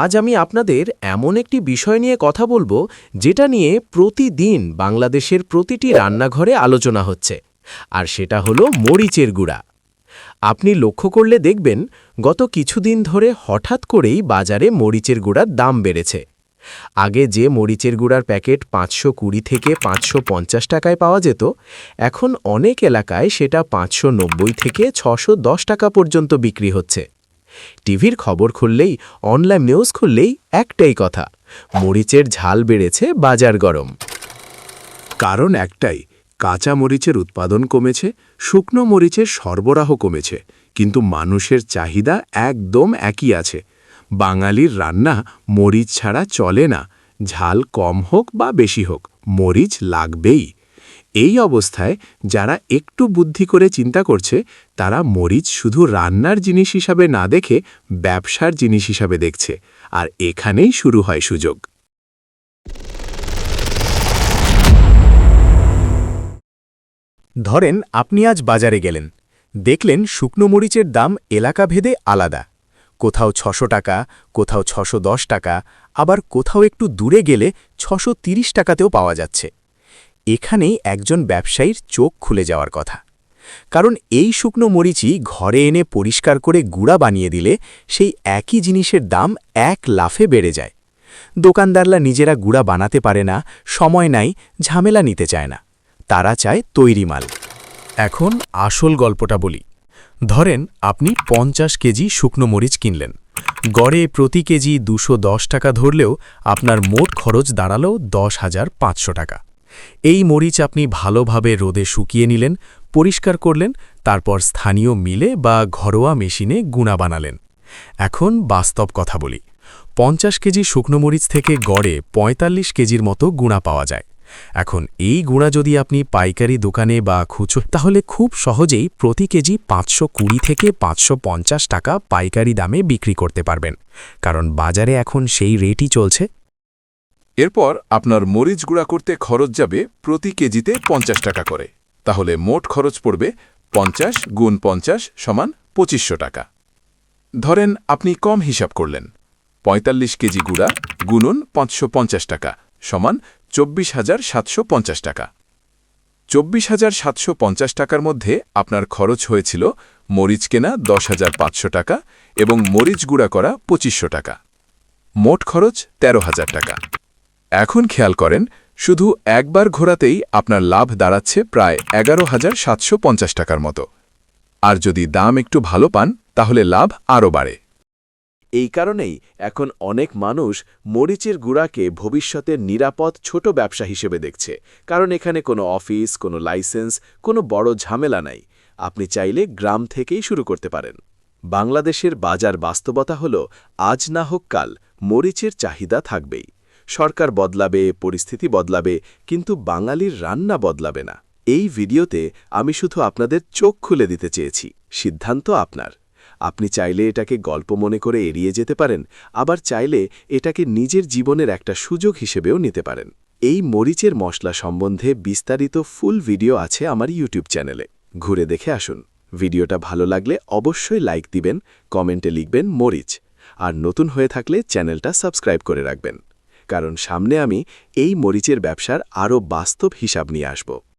আজ আমি আপনাদের এমন একটি বিষয় নিয়ে কথা বলব, যেটা নিয়ে প্রতিদিন বাংলাদেশের প্রতিটি রান্নাঘরে আলোচনা হচ্ছে, আর সেটা হলো মরিচের গুঁড়া। আপনি লক্ষ্য করলে দেখবেন, গত কিছুদিন ধরে হঠাৎ করেই বাজারে মরিচের গুঁড়ার দাম বেড়েছে। আগে যে মরিচের গুঁড়ার প্যাকেট পাঁচশো কুড়ি থেকে পাঁচশো পঞ্চাশ টাকায় পাওয়া যেত, এখন অনেক এলাকায় সেটা পাঁচশো নব্বই থেকে ছশো দশ টাকা পর্যন্ত বিক্রি হচ্ছে। টিভির খবর খুললেই অনলাইন নিউজ খুললেই একটাই কথা, মরিচের ঝাল বেড়েছে বাজার গরম। কারণ একটাই, কাঁচা মরিচের উৎপাদন কমেছে, শুকনো মরিচের সরবরাহ কমেছে, কিন্তু মানুষের চাহিদা একদম একই আছে। বাঙালির রান্না মরিচ ছাড়া চলে না, ঝাল কম হোক বা বেশি হোক, মরিচ লাগবেই। এই অবস্থায় যারা একটু বুদ্ধি করে চিন্তা করছে, তারা মরিচ শুধু রান্নার জিনিস হিসাবে না দেখে ব্যবসার জিনিস হিসাবে দেখছে। আর এখানেই শুরু হয় সুযোগ। ধরেন আপনি আজ বাজারে গেলেন। দেখলেন শুকনো মরিচের দাম এলাকাভেদে আলাদা। কোথাও ছশো টাকা, কোথাও ছশো টাকা, আবার কোথাও একটু দূরে গেলে ছশো টাকাতেও পাওয়া যাচ্ছে। এখানেই একজন ব্যবসায়ীর চোখ খুলে যাওয়ার কথা। কারণ এই শুকনো মরিচই ঘরে এনে পরিষ্কার করে গুঁড়া বানিয়ে দিলে সেই একই জিনিসের দাম এক লাফে বেড়ে যায়। দোকানদাররা নিজেরা গুঁড়া বানাতে পারে না, সময় নাই, ঝামেলা নিতে চায় না। তারা চায় তৈরি মাল। এখন আসল গল্পটা বলি। ধরেন আপনি পঞ্চাশ কেজি শুকনো মরিচ কিনলেন। গড়ে প্রতি কেজি দুশো টাকা ধরলেও আপনার মোট খরচ দাঁড়াল দশ হাজার পাঁচশো টাকা। এই মরিচ আপনি ভালোভাবে রোদে শুকিয়ে নিলেন, পরিষ্কার করলেন, তারপর স্থানীয় মিলে বা ঘরোয়া মেশিনে গুণা বানালেন। এখন বাস্তব কথা বলি। পঞ্চাশ কেজি শুকনো মরিচ থেকে গড়ে ৪৫ কেজির মতো গুণা পাওয়া যায়। এখন এই গুঁড়া যদি আপনি পাইকারি দোকানে বা খুচো তাহলে খুব সহজেই প্রতি কেজি পাঁচশো কুড়ি থেকে পাঁচশো পঞ্চাশ টাকা পাইকারি দামে বিক্রি করতে পারবেন। কারণ বাজারে এখন সেই রেটই চলছে। এরপর আপনার মরিচ গুঁড়া করতে খরচ যাবে প্রতি কেজিতে পঞ্চাশ টাকা করে। তাহলে মোট খরচ পড়বে পঞ্চাশ গুণ পঞ্চাশ সমান পঁচিশশো টাকা। ধরেন আপনি কম হিসাব করলেন ৪৫ কেজি গুঁড়া গুণন পাঁচশো টাকা সমান চব্বিশ হাজার সাতশো টাকা। চব্বিশ হাজার সাতশো টাকার মধ্যে আপনার খরচ হয়েছিল মরিচ কেনা দশ হাজার পাঁচশো টাকা এবং মরিচ গুঁড়া করা পঁচিশশো টাকা। মোট খরচ তেরো হাজার টাকা। এখন খেয়াল করেন, শুধু একবার ঘোরাতেই আপনার লাভ দাঁড়াচ্ছে প্রায় এগারো হাজার সাতশো পঞ্চাশ টাকার মতো। আর যদি দাম একটু ভালো পান, তাহলে লাভ আরও বাড়ে। এই কারণেই এখন অনেক মানুষ মরিচের গুঁড়াকে ভবিষ্যতের নিরাপদ ছোট ব্যবসা হিসেবে দেখছে। কারণ এখানে কোনো অফিস, কোনো লাইসেন্স, কোনো বড় ঝামেলা নাই। আপনি চাইলে গ্রাম থেকেই শুরু করতে পারেন। বাংলাদেশের বাজার বাস্তবতা হল, আজ না হোক কাল মরিচের চাহিদা থাকবেই। সরকার বদলাবে, পরিস্থিতি বদলাবে, কিন্তু বাঙালির রান্না বদলাবে না। এই ভিডিওতে আমি শুধু আপনাদের চোখ খুলে দিতে চেয়েছি। সিদ্ধান্ত আপনার। আপনি চাইলে এটাকে গল্প মনে করে এড়িয়ে যেতে পারেন, আবার চাইলে এটাকে নিজের জীবনের একটা সুযোগ হিসেবেও নিতে পারেন। এই মরিচের মশলা সম্বন্ধে বিস্তারিত ফুল ভিডিও আছে আমার ইউটিউব চ্যানেলে। ঘুরে দেখে আসুন। ভিডিওটা ভালো লাগলে অবশ্যই লাইক দিবেন, কমেন্টে লিখবেন মরিচ। আর নতুন হয়ে থাকলে চ্যানেলটা সাবস্ক্রাইব করে রাখবেন। কারণ সামনে আমি এই মরিচের ব্যবসার আরও বাস্তব হিসাব নিয়ে আসব।